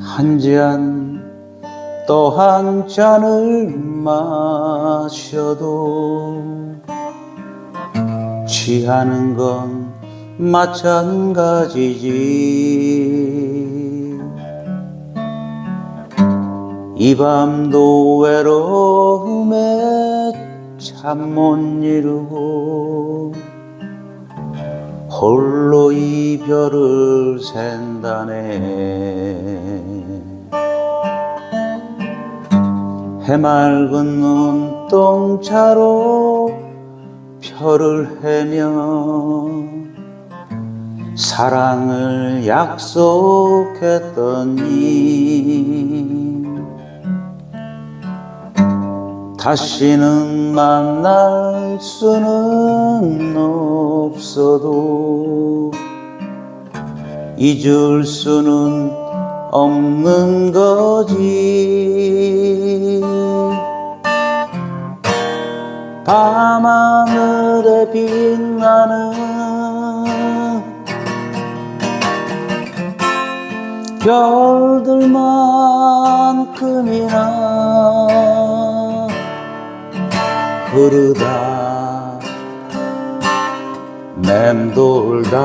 한 잔 또 한 잔을 마셔도 취하는 건 마찬가지지. 이 밤도 외로움에 잠 못 이루고 홀로 이별을 샌다네. 해맑은 눈동자로 별을 헤며 사랑을 약속했더니 다시는 만날 수는 없어도 잊을 수는 없는 거지. 밤하늘에 빛나는 별들만큼이나 흐르다 맴돌다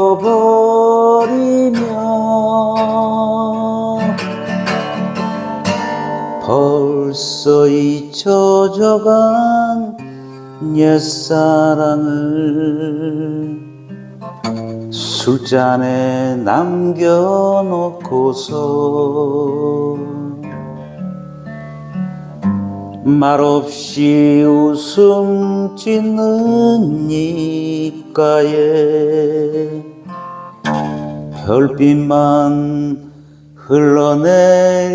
지쳐버리며 벌써 잊혀져간 옛사랑을 술잔에 남겨놓고서 말없이 웃음 짓는 입가에 별빛만 흘러내리네